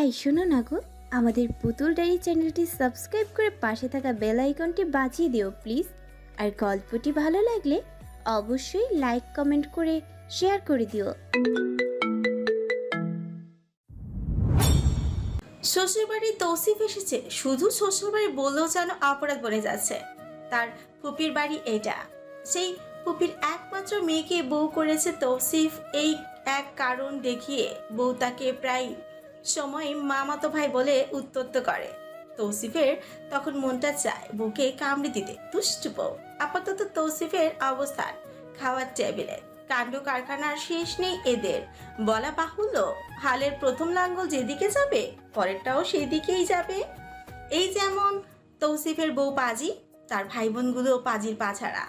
এই শোনো না গো, আমাদের পুতুল ডায়েরি চ্যানেলটি সাবস্ক্রাইব করে পাশে থাকা বেল আইকনটি বাজিয়ে দিও, প্লিজ। আর গল্পটি ভালো লাগলে অবশ্যই লাইক, কমেন্ট করে শেয়ার করে দিও। শ্বশুরবাড়ির তৌসিফ এসেছে। শুধু শ্বশুরবাড়ি বললেও যেন অপরাধ বনে যাচ্ছে। তার ফুপির বাড়ি এটা। সেই ফুপির একমাত্র মেয়েকে বউ করেছে তৌসিফ এই এক কারণ দেখিয়ে বউ তাকে প্রায় সময় মামাতো ভাই বলে উত্তপ্ত করে। তৌসিফের তখন মনটা চায় বুকে কামড়ে দিতে। দুষ্টু বউ। আপাতত তৌসিফের অবস্থান খাওয়ার টেবিলে। কাণ্ড কারখানার শেষ নেই এদের। বলা বাহুল্য, হালের প্রথম লাঙ্গল যেদিকে যাবে, পরেরটাও সেদিকেই যাবে। এই যেমন তৌসিফের বউ পাজি, তার ভাই বোনগুলো পাজির পাছাড়া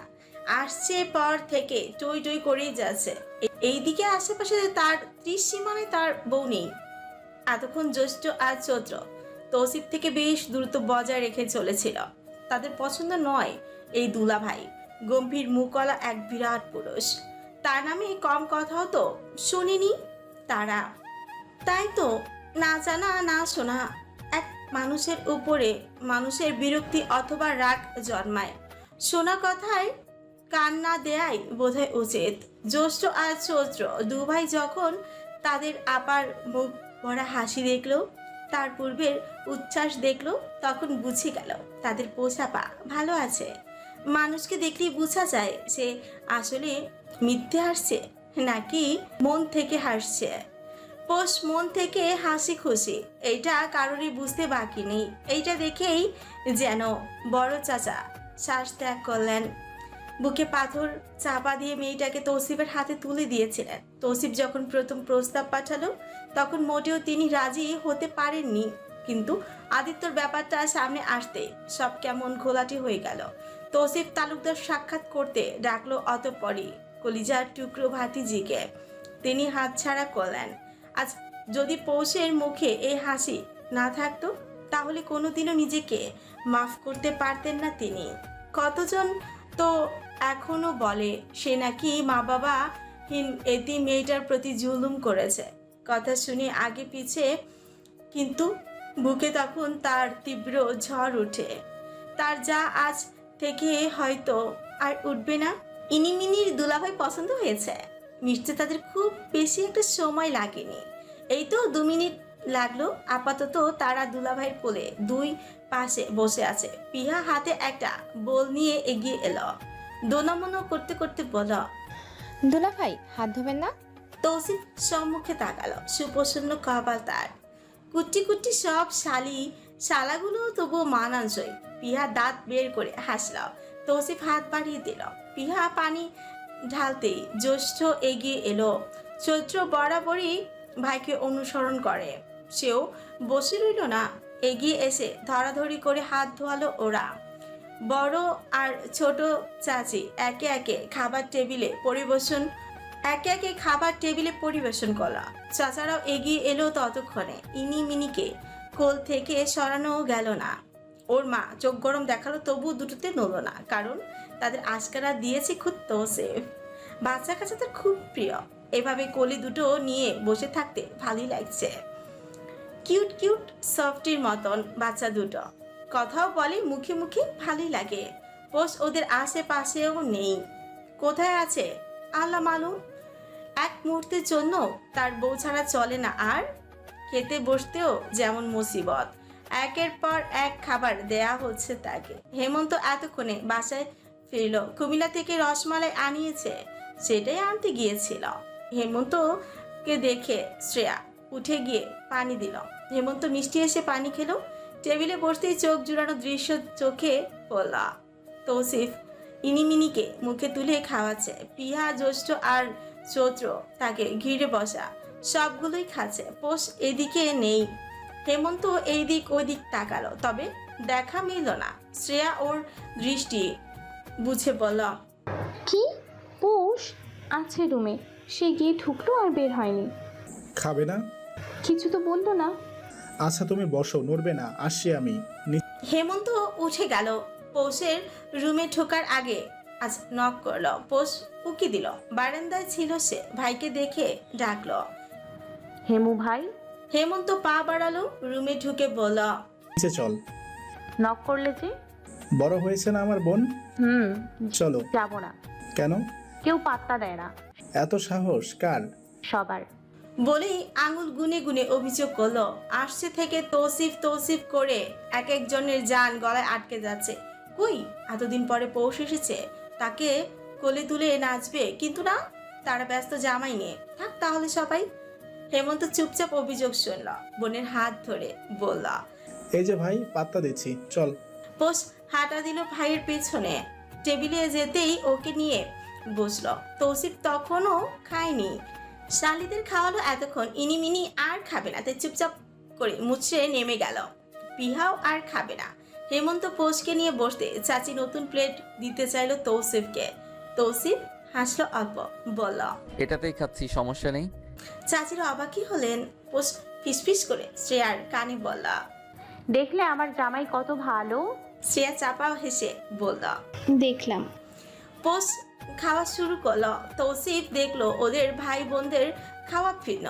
আসছে পর থেকে টই টই করেই যাচ্ছে। এইদিকে আশেপাশে তার ত্রিশ সীমানে তার বউ নেই। এতক্ষণ জ্যৈষ্ঠ আর চৈত্র। তৌসিফ থেকে বেশ দ্রুত বজায় রেখে চলেছিল। তাদের পছন্দ নয় এই দুলা ভাই গম্ভীর মুকলা এক বিরাট পুরুষ। তার নামে কম কথাও তো শুনিনি? তারা। তাই তো, না জানা, না শোনা। এক মানুষের উপরে মানুষের বিরক্তি অথবা রাগ জন্মায়। শোনা কথায় কান না দেয়াই বোধহয় উচিত। জ্যৈষ্ঠ আর চৈত্র দু ভাই যখন তাদের আপার মুখ ভরা হাসি দেখল, তার পূর্বের উচ্ছ্বাস দেখল, তখন বুঝে গেল তাদের পোষা পা ভালো আছে। মানুষকে দেখলেই বোঝা যায় সে আসলে মিথ্যে হাসছে নাকি মন থেকে হাসছে। পোষ মন থেকে হাসি খুশি, এইটা কারোরই বুঝতে বাকি নেই। এইটা দেখেই যেন বড় চাচা শ্বাস ত্যাগ করলেন। বুকে পাথর চাপা দিয়ে মেয়েটাকে তৌসিফের হাতে তুলে দিয়েছিলেন। তৌসিফ যখন প্রথম প্রস্তাব পাঠালো, তখন মোটেও তিনি রাজি হতে পারেননি। কিন্তু আদিত্যর ব্যাপারটা সামনে আসতে সব কেমন ঘোলাটি হয়ে গেল। তৌসিফ তালুকদার সাক্ষাৎ করতে ডাকলো অতপরই কলিজার টুকরো ভাতিজিকে। তিনি হাতছাড়া করলেন। আজ যদি পৌষের মুখে এই হাসি না থাকতো, তাহলে কোনোদিনও নিজেকে মাফ করতে পারতেন না তিনি। কতজন তো এখনও বলে, সে নাকি মা বাবা এতি মেয়েটার প্রতি জুলুম করেছে। কথা শুনে আগে পিছে, কিন্তু বুকে তখন তার তীব্র ঝড় ওঠে তার যা আজ থেকে হয়তো আর উঠবে না। ইনিমিনির দুলাভাই পছন্দ হয়েছে। মিশতে তাদের খুব বেশি একটা সময় লাগেনি। এই তো দু মিনিট লাগল। আপাতত তারা দুলাভাইয়ের কোলে দুই পাশে বসে আছে। পিহা হাতে একটা বোল নিয়ে এগিয়ে এলো। দোনামনো করতে করতে বলল দোলা ভাই হাত ধোবেন না? তৌসিফ সম্মুখে তাকালো সুপ্রসন্ন কপাল তার। কুটি কুটি সব শালি শালাগুলো তবুও মানানসই। পিহা দাঁত বের করে হাসল তৌসিফ হাত বাড়িয়ে দিল। পিহা পানি ঢালতেই জ্যৈষ্ঠ এগিয়ে এলো। চৈত্র বরাবরই ভাইকে অনুসরণ করে। সেও বসে রইল না এগিয়ে এসে ধরাধরি করে হাত ধোয়ালো ওরা। বড় আর ছোট চাচি একে একে খাবার টেবিলে পরিবেশন, একে একে খাবার টেবিলে পরিবেশন করলা চাচারাও এগিয়ে এলো ততক্ষণে। ইনি মিনিকে কোল থেকে সরানো গেল না। ওর মা চোখ গরম দেখাল তবু দুটোতে নড়ল না, কারণ তাদের আজকারা দিয়েছে খুব তোসেফ বাচ্চা কাছে তার খুব প্রিয়। এভাবে কলি দুটো নিয়ে বসে থাকতে ভালোই লাগছে। কিউট কিউট, সফটির মতন বাচ্চা দুটো। কথাও বলে, মুখে মুখে ভালোই লাগে। পোষ ওদের আশেপাশেও নেই। কোথায় আছে? আল্লাহ মালুম। এক মুহূর্তের জন্য তার বউ ছাড়া চলে না আর। খেতে বসতেও যেমন মুসিবত। একের পর এক খাবার দেয়া হচ্ছে তাকে। হেমন্ত এতক্ষণে বাসায় ফিরল। কুমিল্লা থেকে রসমালাই আনিয়েছে। সেটাই আনতে গিয়েছিল। হেমন্তকে দেখে শ্রেয়া উঠে গিয়ে পানি দিল। হেমন্ত মিষ্টি এসে পানি খেলো। টেবিলে বসতেই চোখ জুড়ানো দৃশ্য চোখে পড়ল তৌসিফ ইনিমিনিকে মুখে তুলে খাওয়াচ্ছে। পিহা জ্যৈষ্ঠ আর চৈত্র তাকে ঘিরে বসা। সবগুলোই খাচ্ছে। পোষ এদিকে নেই। হেমন্ত এই দিক ওই দিক তাকালো তবে দেখা মিলল না। শ্রেয়া ওর দৃষ্টি বুঝে বলল কি? পোষ? আছে রুমে। সে গিয়ে ঢুকলো আর বের হয়নি। খাবে না? কিছু তো বলল না। আচ্ছা তুমি বসো নড়বে না আসছি আমি। নি- হেমন্ত উঠে গেল। পৌষের রুমে ঢোকার আগে আজ নক করল। পৌষ উকি দিল। বারান্দায় ছিল সে। ভাইকে দেখে ডাকলো। হেমু ভাই? হেমন্ত পা বাড়ালো রুমে ঢুকে বলল নিচে চল। নক করলে যে? বড় হয়েছে না আমার বোন? হুম চলো। যাব না। কেন? কেউ পাত্তা দেয় না। এত সাহস কার? সবার। বলেই আঙুল গুনে গুনে অভিযোগ করল। আসছে থেকে তৌসিফ তৌসিফ করে এক একজনের যান গলায় আটকে যাচ্ছে। কই? এতদিন পরে পৌষ এসেছে। তাকে কোলে তুলে নাচবে। কিন্তু না তারা ব্যস্ত জামাই নিয়ে থাক তাহলে সবাই। হেমন্ত চুপচাপ অভিযোগ শুনল। বোনের হাত ধরে বলল এই যে ভাই পাত্তা দিচ্ছি। চল। পোষ হাঁটা দিল ভাইয়ের পেছনে। টেবিলে যেতেই ওকে নিয়ে বসল। তৌসিফ তখনও খায়নি। শালিদের খাওয়ালো এতক্ষণ ইনিমিনি আর খাবে না। তাই চুপচাপ করে মুছড়ে নেমে গেল। পিহাও আর খাবে না। হেমন্ত পোষকে নিয়ে বসতে চাচি নতুন প্লেট দিতে চাইলো তৌসিফকে। তৌসিফ হাসলো অল্প বলল এটাতেই খাচ্ছি সমস্যা নেই। চাচির অবাকই হলেন। পোষ ফিসফিস করে শ্রেয়ার কানে বলল দেখলে আমার জামাই কত ভালো? শ্রেয়া চাপাও হেসে বলল দেখলাম। পোষ খাওয়া শুরু করল। তৌসিফ দেখল ওদের ভাই বোনদের খাওয়া ভিন্ন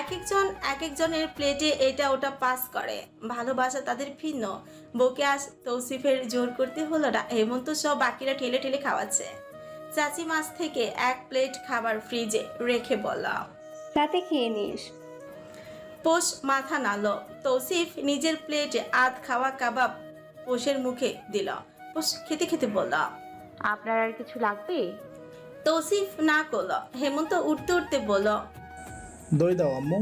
এক একজন এক একজনের প্লেটে এটা ওটা পাস করে। ভালোবাসা তাদের ভিন্ন বউকে আজ তৌসিফের জোর করতে হলো না। হেমন্ত সব বাকিরা ঠেলে ঠেলে খাওয়াচ্ছে। চাচি মাছ থেকে এক প্লেট খাবার ফ্রিজে রেখে বললাম তাতে খেয়ে নিস। পোষ মাথা নাড়ল। তৌসিফ নিজের প্লেটে আধ খাওয়া কাবাব পোষের মুখে দিল। পোষ খেতে খেতে বললাম আপনার আর কিছু লাগবে? তৌসিফ না করল। হেমন্ত উঠতে উঠতে বলল দই দাও আম্মু।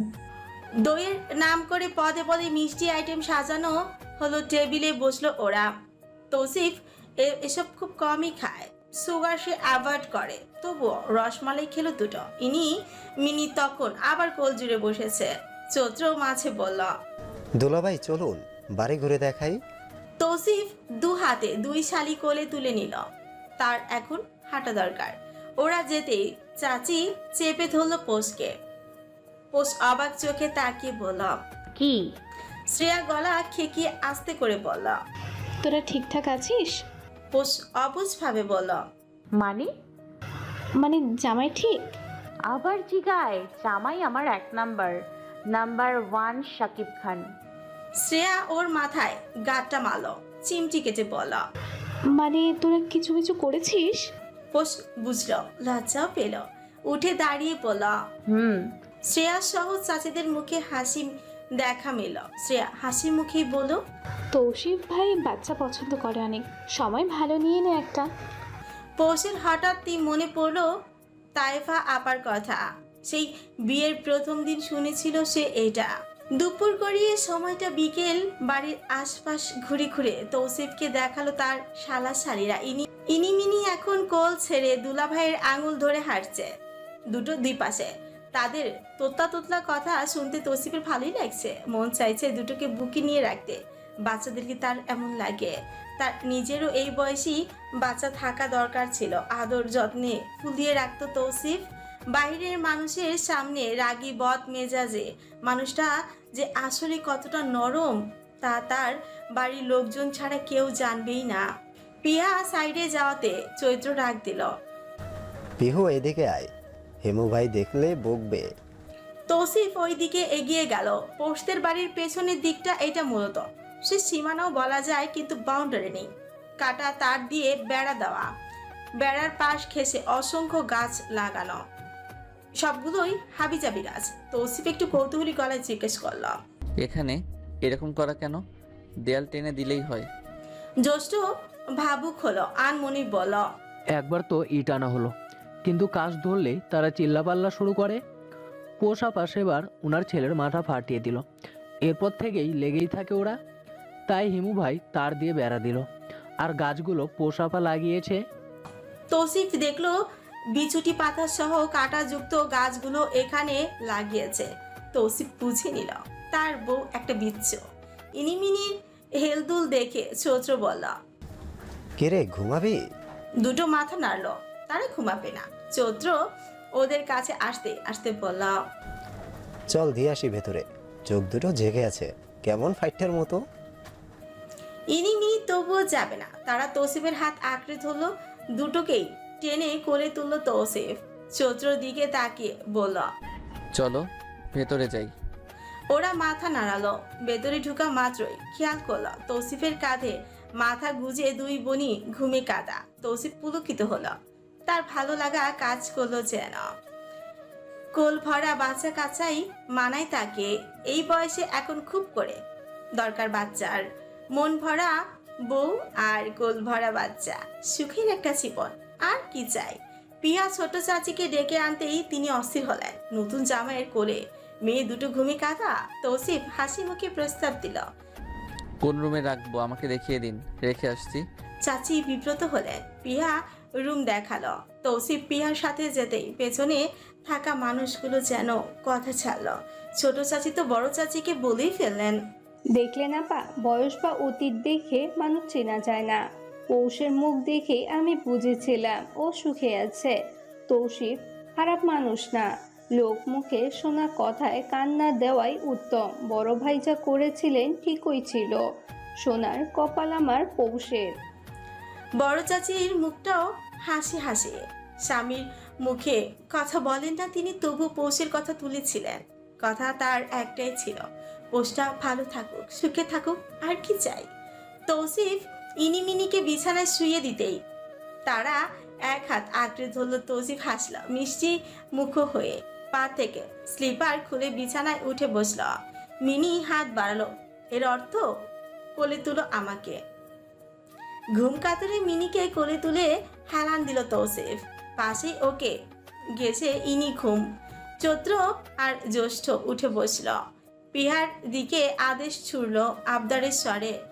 দইয়ের নাম করে পদে পদে মিষ্টি আইটেম সাজানো হলো টেবিলে বসল ওরা। তৌসিফ এসব খুব কমই খায়। সুগার সে অ্যাভয়েড করে। তবুও রসমালাই খেলো দুটো। ইনি মিনি তখন আবার কোল জুড়ে বসেছে। চৈত্র মাছে বলল দুলাভাই চলুন বাড়ি ঘুরে দেখাই। তৌসিফ দু হাতে দুই শালি কোলে তুলে নিল। তার এখন হাঁটা দরকার। ওরা যেতেই চাচি চেপে ধরল পোষকে। পোষ অবাক চোখে তাকিয়ে বলল কি? শ্রেয়া গলা খেকিয়ে আস্তে করে বলল তোরা ঠিকঠাক আছিস? পোষ অবুঝভাবে বলল মানে? মানে জামাই ঠিক? আবার জিগায় জামাই আমার এক number. Number one Shakib Khan. Shreya ওর মাথায় গাঁটটা মারল চিমটি কেটে বলল মানে তোরা কিছু কিছু করেছিস? পোষ বুঝল লজ্জাও পেল। উঠে দাঁড়িয়ে বলল হুম। শ্রেয়া সহ চাচিদের মুখে হাসি দেখা মেল শ্রেয়া হাসি মুখেই বলল তৌসিফ ভাই বাচ্চা পছন্দ করে অনেক। সময় ভালো নিয়ে নে একটা। পৌষের হঠাৎই মনে পড়ল তাইফা আপার কথা। সেই বিয়ের প্রথম দিন শুনেছিল সে এটা। দুপুর গড়িয়ে সময়টা বিকেল, বাড়ির আশপাশ ঘুরে ঘুরে তৌসিফকে দেখাল তার শালা শালিরা। ইনি ইনিমিনি এখন কোল ছেড়ে দুলাভাইয়ের আঙুল ধরে হাঁটছে দুটো দুই পাশে। তাদের তোতলা তোতলা কথা শুনতে তৌসিফের ভালোই লাগছে। মন চাইছে দুটোকে বুকে নিয়ে রাখতে। বাচ্চাদেরকে তার এমন লাগে। তার নিজেরও এই বয়সী বাচ্চা থাকা দরকার ছিল। আদর যত্নে ফুলিয়ে রাখতো তৌসিফ। বাইরের মানুষের সামনে রাগী বদ মেজাজে মানুষটা যে আসলে কতটা নরম তা তার বাড়ির লোকজন ছাড়া কেউ জানবেই না। পিয়া সাইডে যাওয়াতে চৈত্র ডাক দিল। পিহু এদিকে আয়। হেমু ভাই দেখলে বকবে। তৌসিফ ওই দিকে এগিয়ে গেল। পোস্তের বাড়ির পেছনের দিকটা এটা মূলত। সে সীমানাও বলা যায় কিন্তু বাউন্ডারি নেই। কাটা তার দিয়ে বেড়া দেওয়া। বেড়ার পাশ ঘেঁষে অসংখ্য গাছ লাগানো। সবগুলোই হাবিজাবি গাছ তৌসিফ একটু কৌতূহলী গলায় জিজ্ঞেস করল। এখানে এরকম করা কেন? দেয়াল টেনে দিলেই হয়। জ্যৈষ্ঠ ভাবুক হলো আনমনি বল একবার তো ইট আনা হলো কিন্তু কাজ ধরলেই তারা চিল্লাপাল্লা শুরু করে। পোষাপা সেবার ওনার ছেলের মাথা ফাটিয়ে দিল। এরপর থেকেই লেগেই থাকে ওরা। তাই হিমু ভাই তার দিয়ে বেড়া দিল। আর গাছগুলো পোষাপা লাগিয়েছে। তৌসিফ দেখল বিচুটি পাতা সহ কাঁটাযুক্ত গাছগুলো এখানে লাগিয়েছে। তৌসিফ বুঝে নিল তার বউ একটা বিচ্ছ। ইনিমিনির হেলদুল দেখে চৌত্র বলল কিরে ঘুমাবি? দুটো মাথা নাড়লো তারা ঘুমাবে না। চৌত্র ওদের কাছে আসতে আসতে বলল চল দিয়ে আসি ভেতরে। চোখ দুটো জেগে আছে। কেমন ফাইটার মতো? ইনি ইনিমিনি তবুও যাবে না। তারা তৌসিফের হাত আঁকড়ে ধরলো দুটোকেই টেনে কোলে তুলল তৌসিফ। চৌত্রর দিকে তাকিয়ে বলল চলো ভেতরে যাই। ওরা মাথা নাড়ালো। ভেতরে ঢুকা মাত্রই খেয়াল করল তৌসিফের কাঁধে মাথা গুজে দুই বনি ঘুমে কাদা। তৌসিফ পুলকিত হলো। তার ভালো লাগা কাজ করল যেন। কোল ভরা বাচ্চা কাচাই মানায় তাকে। এই বয়সে এখন খুব করে। দরকার বাচ্চার। মন ভরা বউ আর কোল ভরা বাচ্চা। সুখের একটা জীবন। আর কি চাই? পিয়া ছোট চাচিকে ডেকে আনতেই তিনি অস্থির হলেন। নতুন জামাইয়ের কোলে। মেয়ে দুটো ঘুমি কাঁদা তৌসিফ হাসি মুখে প্রস্তাব দিল। কোন রুমে রাখব? আমাকে দেখিয়ে দিন। রেখে আসছি। চাচি বিব্রত হলেন। পিয়া রুম দেখাল। তৌসিফ পিয়ার সাথে যেতেই পেছনে থাকা মানুষগুলো যেন কথা ছাড়লো। ছোট চাচি তো বড় চাচিকে বলেই ফেললেন। দেখলে না পা বয়স বা অতীত দেখে মানুষ চেনা যায় না। পৌষের মুখ দেখে আমি বুঝেছিলাম ও সুখে আছে। তৌসিফ খারাপ মানুষ না। লোক মুখে শোনা কথায় কান্না দেওয়াই উত্তম। বড় ভাই যা করেছিলেন ঠিকই ছিল। সোনার কপাল আমার পৌষের। বড় চাচির মুখটাও হাসি হাসি। স্বামীর মুখে কথা বলেন না তিনি, তবু পৌষের কথা তুলেছিলেন। কথা তার একটাই ছিল, পোষটা ভালো থাকুক, সুখে থাকুক, আর কি চাই? তৌসিফ ইনিমিনিকে বিছানায় শুয়ে দিতেই তারা এক হাত আঁকড়ে ধরল তৌসিফ হাসল, মিষ্টি মুখ হয়ে পা থেকে স্লিপার খুলে বিছানায় উঠে বসল। মিনি হাত বাড়ালো, এর অর্থ কোলে তুলো আমাকে। ঘুম কাতরে মিনিকে কোলে তুলে হেলান দিল তৌসিফ। পাশেই ওকে গেছে ইনি ঘুম। চৈত্র আর জ্যৈষ্ঠ উঠে বসল। পিহার দিকে আদেশ ছুড়ল আবদারের স্বরে।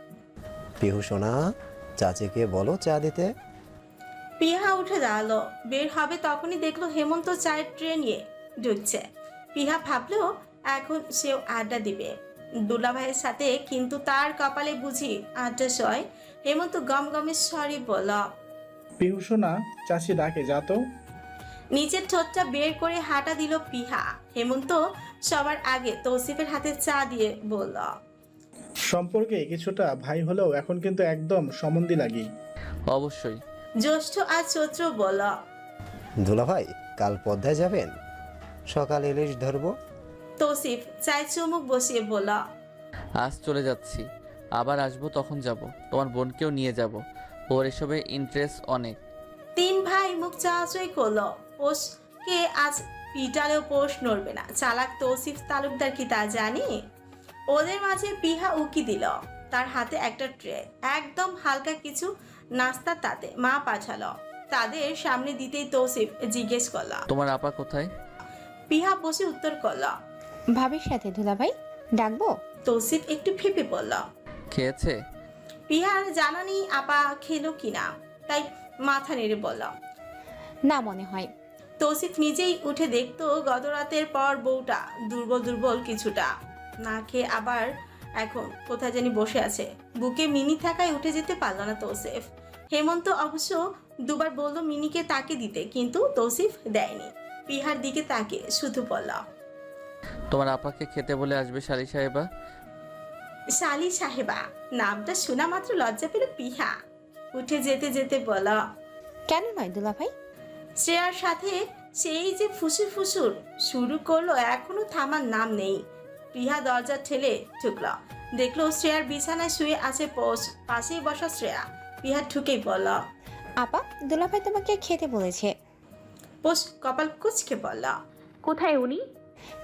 পিহু সোনা চাচিকে বলো চা দিতে। পিহা উঠে দাঁড়াল। বের হবে তখনই দেখল হেমন্ত চায়ের ট্রে নিয়ে ঢুকছে। পিহা ভাবলো এখন সেও আড্ডা দিবে। দুলাভাইয়ের সাথে কিন্তু তার কপালে বুঝি আড্ডা সয়। হেমন্ত গম গমের স্বরে বলল পিহু সোনা চাষি ডাকে যা তো। নিচের ঠোঁটটা বের করে হাঁটা দিল পিহা। হেমন্ত সবার আগে তৌসিফের হাতে চা দিয়ে বলল সম্পর্কে কিছুটা ভাই হলেও এখন কিন্তু একদম সম্বন্ধী লাগি অবশ্যই। জ্যৈষ্ঠ আর চৈত্র বলল দুলা ভাই কাল পদ্মায় যাবেন? সকাল ইলিশ ধরবো? তৌসিফ চায় চুমুক বসিয়ে বলল আজ চলে যাচ্ছি। আবার আসব তখন যাব। তোমার বোনকেও নিয়ে যাব। ওর এসবে ইন্টারেস্ট অনেক। তিন ভাই মুখ চাওয়াচই করল। পোষকে আজ পিটালেও পোষ নড়বে না। চালাক তৌসিফ তালুকদার কি তা জানি? ওদের মাঝে পিহা উকি দিল। তার হাতে একটা ট্রে একদম হালকা কিছু নাস্তা তাতে মা পাঠালো। তাদের সামনে দিতেই তৌসিফ জিজ্ঞেস করল তোমার আপা কোথায়? পিহা বসে উত্তর করল ভাবির সাথে দুলাভাই ডাকবো? তৌসিফ একটু ফেপে পড়ল খেয়েছে? পিহার জানা নেই আপা খেলো কিনা তাই মাথা নেড়ে বলল না মনে হয়। তৌসিফ নিজেই উঠে দেখতো গত রাতের পর বউটা দুর্বল দুর্বল কিছুটা। না খেয়ে আবার এখন কোথায় জানি বসে আছে। বুকে মিনি থাকায় উঠে যেতে পারল না তৌসিফ। হেমন্ত অবশ্য দুবার বলল মিনিকে তাকে দিতে কিন্তু তৌসিফ দেয়নি। পিহার দিকে তাকে শুধু বলল তোমার আপাকে খেতে বলে আসবে শালি সাহেবা? শালি সাহেবা নামটা শোনা মাত্র লজ্জা পেল পিহা। উঠে যেতে যেতে বল কেন নয় দুলা ভাই? শ্রেয়ার সাথে সেই যে ফুসুর ফুসুর শুরু করল এখনও থামার নাম নেই। প্রিয়া দরজা ঠেলে ঢুকলো দেখল শ্রেয়ার বিছানায় শুয়ে আছে পোষ পাশেই বসা শ্রেয়া। প্রিয়া ঠুকেই বলল আপা দুলাভাই তোমাকে খেতে বলেছে। পোষ কপাল কুচকে বলল কোথায় উনি?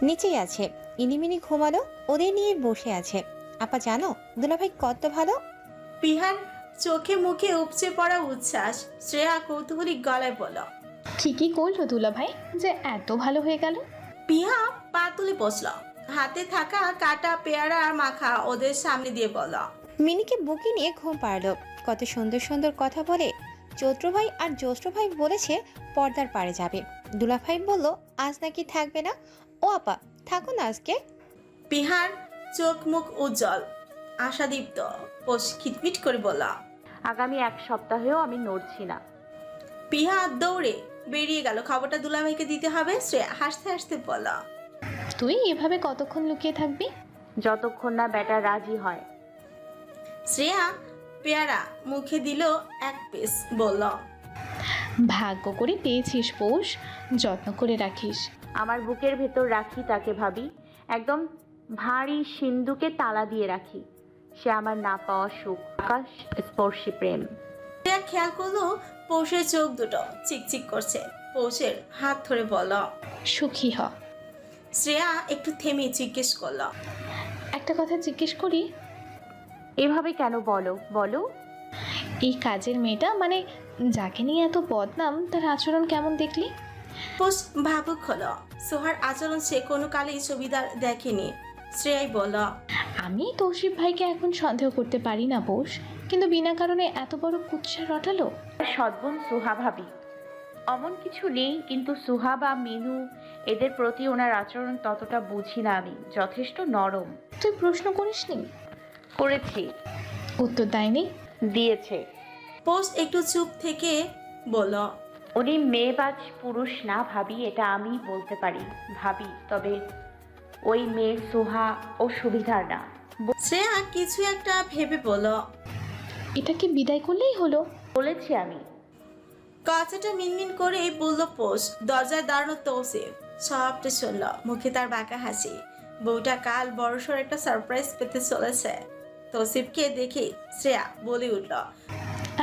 নিচেই আছে। ইনিমিনি ঘুমালো ওদের নিয়ে বসে আছে। আপা জানো দুলাভাই কত ভালো? পিহার চোখে মুখে উপচে পড়া উচ্ছ্বাস শ্রেয়া কৌতূহলী গলায় বলল ঠিকই করল দুলা ভাই যে এত ভালো হয়ে গেল। পিহা পা তুলে বসল। হাতে থাকা কাটা পেয়ারা আর মাখা ওদের সামনে দিয়ে বলল মিনিকে বুকে নিয়ে ঘুম পাড়লো। কত সুন্দর সুন্দর কথা বলে চৈত্র ভাই আর জ্যৈষ্ঠ ভাই বলেছে পর্দার পারে যাবে। দুলাভাই বলল আজ নাকি থাকবে না? ও আপা থাকো না আজকে। পিহার চোখ মুখ উজ্জ্বল আশাদীপ্ত পোষ খিটমিট করে বলল আগামী এক সপ্তাহেও আমি নড়ছি না। পিহা দৌড়ে বেরিয়ে গেল। খবরটা দুলাভাইকে দিতে হবে। শ্রেয়া হাসতে হাসতে বলল তুই এভাবে কতক্ষণ লুকিয়ে থাকবি? যতক্ষণ না বেটা রাজি হয়। শ্রেয়া পেয়ারা মুখে দিল এক পিস বলল ভাগ্য করে পেয়েছিস পৌষ যত্ন করে রাখিস। আমার বুকের ভেতর রাখি তাকে ভাবি একদম ভারী সিন্ধুকে তালা দিয়ে রাখি। সে আমার না পাওয়া সুখ আকাশ স্পর্শী প্রেম। শ্রেয়া খেয়াল করল পৌষের চোখ দুটো চিকচিক করছে। পৌষের হাত ধরে বল সুখী হ। শ্রেয়া একটু থেমে জিজ্ঞেস করল। একটা কথা জিজ্ঞেস করি? এভাবে কেন বলো? বলো। এই কাজের মেয়েটা মানে যাকে নিয়ে এত বদনাম তার আচরণ কেমন দেখলি? পোষ ভাবুক হলো। সোহার আচরণ সে কোনো কালেই ছবিদার দেখেনি। শ্রেয়াই বলল আমি তৌশিফ ভাইকে এখন সন্দেহ করতে পারি না বোস। কিন্তু বিনা কারণে এত বড় কুৎসা রটালো? সদ্গুণ সোহা ভাবি অমন কিছু নেই কিন্তু সুহা বা মিনু এদের প্রতি ওনার আচরণ ততটা বুঝি না আমি যথেষ্ট নরম। তুই প্রশ্ন করিসনি? করেছি। উত্তর দেয়নি? দিয়েছে। পোষ একটু চুপ থেকে বলল উনি মেয়েবাজ পুরুষ না ভাবি এটা আমি বলতে পারি ভাবি তবে ওই মেয়ের সুহা ও সুবিধার না। শ্রেয়া কিছু একটা ভেবে বলল এটাকে বিদায় করলেই হলো? বলেছি আমি কথাটা মিনমিন করেই বলল পোষ দরজায় দাঁড়ানো তৌসিফ। সবটা শুনল। মুখে তার বাঁকা হাসি। বউটা কাল বড়সড় একটা সারপ্রাইজ পেতে চলেছে। তৌসিফকে দেখে শ্রেয়া বলে উঠল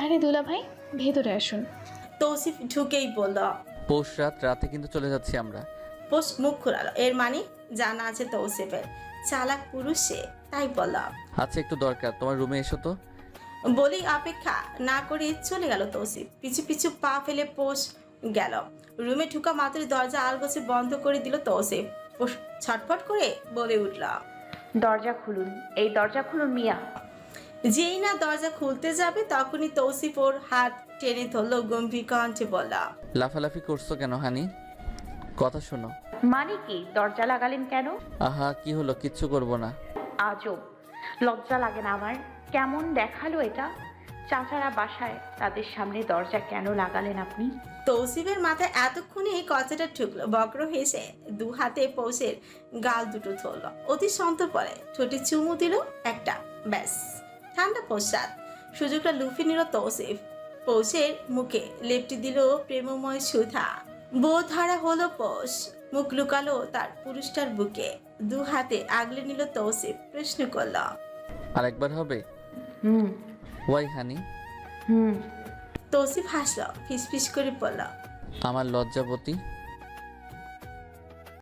আরে দুলা ভাই ভেতরে আসুন। তৌসিফ ঢুকেই বলল পৌষ রাত রাতে কিন্তু চলে যাচ্ছি আমরা। পোষ মুখ খুলালো। এর মানে জানা আছে তৌসিফের। চালাক পুরুষ সে তাই বলল আচ্ছা একটু দরকার। তোমার রুমে এসো তো। বলেই অপেক্ষা না করে চলে গেল তৌসিফ। পিছু পিছু পা ফেলে পোষ গেল। রুমে ঢুকা মাত্রই দরজা আলগোছে বন্ধ করে দিল তৌসিফ। পোষ ছটফট করে বলে উঠল দরজা খুলুন। এই দরজা খুলুন মিয়া। যেই না দরজা খুলতে যাবে তখনই তৌসিফ ওর হাত টেনে ধরলো গম্ভীর কণ্ঠে বলল লাফালাফি করছ কেন হানি? কথা শোনো। মানে কি? দরজা লাগালেন কেন? আহা কি হলো? কিচ্ছু করব না। আজব। লজ্জা লাগে না আমার। কেমন দেখাল এটা? চাচারা বাসায় তাদের সামনে দরজা কেন লাগালেন আপনি? তৌসিফের মাথায় এতক্ষণে এই কথাটা ঠুকলো। বক্র হেসে দু হাতে পৌষের গাল দুটো ধরল। অতি শান্ত পরে ঠোঁটে চুমু দিল একটা। ব্যাস ঠান্ডা পশ্চাৎ সুযোগটা লুফে নিল তৌসিফ। পৌষের মুখে লেপটি দিল প্রেমময় সুধা। বোধ হারা হলো পোষ। মুখ লুকালো তার পুরুষটার বুকে। দু হাতে আগলে নিল তৌসিফ। প্রশ্ন করল আরেকবার হবে? হুম। ওয়াই হানি হুম। তৌসিফ হাসল ফিসফিস করে বলল। আমার লজ্জাবতী